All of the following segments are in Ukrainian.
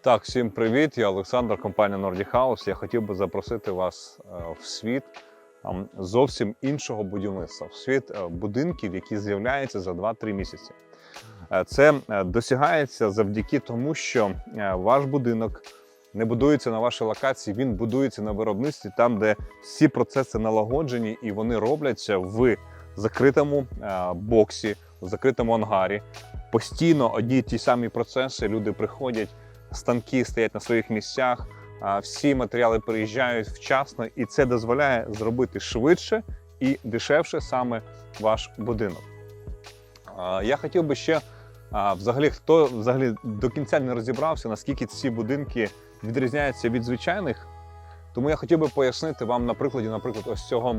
Так, всім привіт. Я Олександр, компанія Nordic House. Я хотів би запросити вас е, в світ зовсім іншого будівництва, в світ е, будинків, які з'являються за 2-3 місяці. Е, Це досягається завдяки тому, що ваш будинок не будується на вашій локації, він будується на виробництві, там, де всі процеси налагоджені і вони робляться в закритому боксі, в закритому ангарі. Постійно одні й ті самі процеси. Люди приходять, станки стоять на своїх місцях, всі матеріали приїжджають вчасно, і це дозволяє зробити швидше і дешевше саме ваш будинок. Я хотів би ще взагалі, хто взагалі до кінця не розібрався, наскільки ці будинки відрізняються від звичайних. Тому я хотів би пояснити вам на прикладі, наприклад, ось цього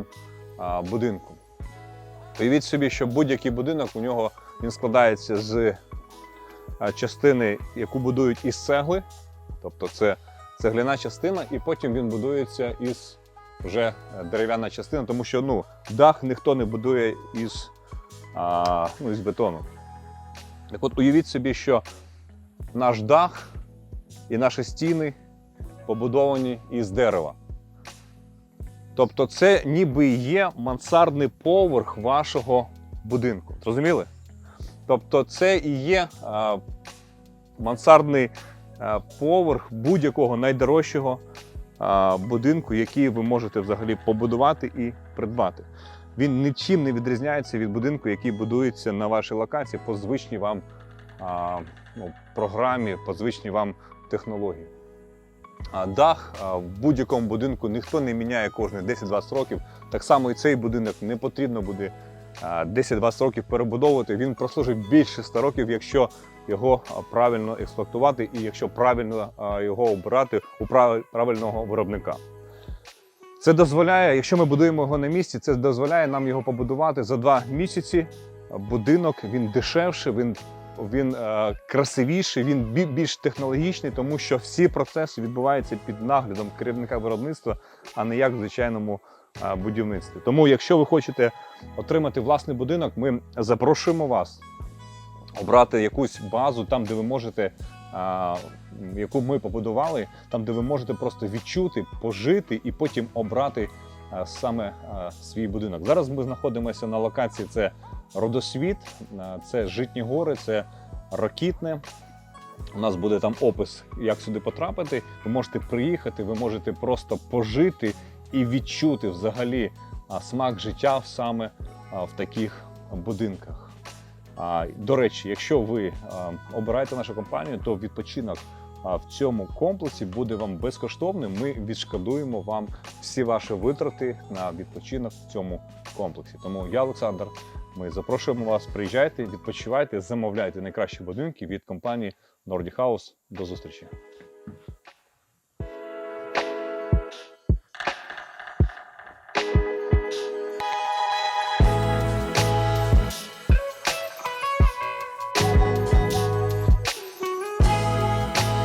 будинку. Уявіть собі, що будь-який будинок у нього він складається з частини, яку будують із цегли, тобто це цегляна частина, і потім він будується із вже е, дерев'яна частина, тому що ну, дах ніхто не будує із, а, ну, із бетону. Так от уявіть собі, що наш дах і наші стіни побудовані із дерева. Тобто, це ніби є мансардний поверх вашого будинку. Зрозуміли? Тобто, це і є а, мансардний а, поверх будь-якого найдорожчого а, будинку, який ви можете взагалі побудувати і придбати. Він нічим не відрізняється від будинку, який будується на вашій локації по звичній вам а, ну, програмі, по звичній вам технології. Дах в будь-якому будинку ніхто не міняє кожні 10-20 років. Так само і цей будинок не потрібно буде 10-20 років перебудовувати. Він прослужить більше 100 років, якщо його правильно експлуатувати і якщо правильно його обирати у правильного виробника. Це дозволяє, якщо ми будуємо його на місці, це дозволяє нам його побудувати за два місяці. Будинок він дешевший, він, він е, красивіший, він більш технологічний, тому що всі процеси відбуваються під наглядом керівника виробництва, а не як в звичайному е, будівництві. Тому, якщо ви хочете отримати власний будинок, ми запрошуємо вас обрати якусь базу там, де ви можете. а, Яку ми побудували, там, де ви можете просто відчути, пожити і потім обрати саме свій будинок. Зараз ми знаходимося на локації. Це Родосвіт, це Житні гори, це Ракітне. У нас буде там опис, як сюди потрапити. Ви можете приїхати, ви можете просто пожити і відчути взагалі смак життя саме в таких будинках. До речі, якщо ви обираєте нашу компанію, то відпочинок в цьому комплексі буде вам безкоштовним. Ми відшкодуємо вам всі ваші витрати на відпочинок в цьому комплексі. Тому я, Олександр, ми запрошуємо вас. Приїжджайте, відпочивайте, замовляйте найкращі будинки від компанії Nordic House. До зустрічі!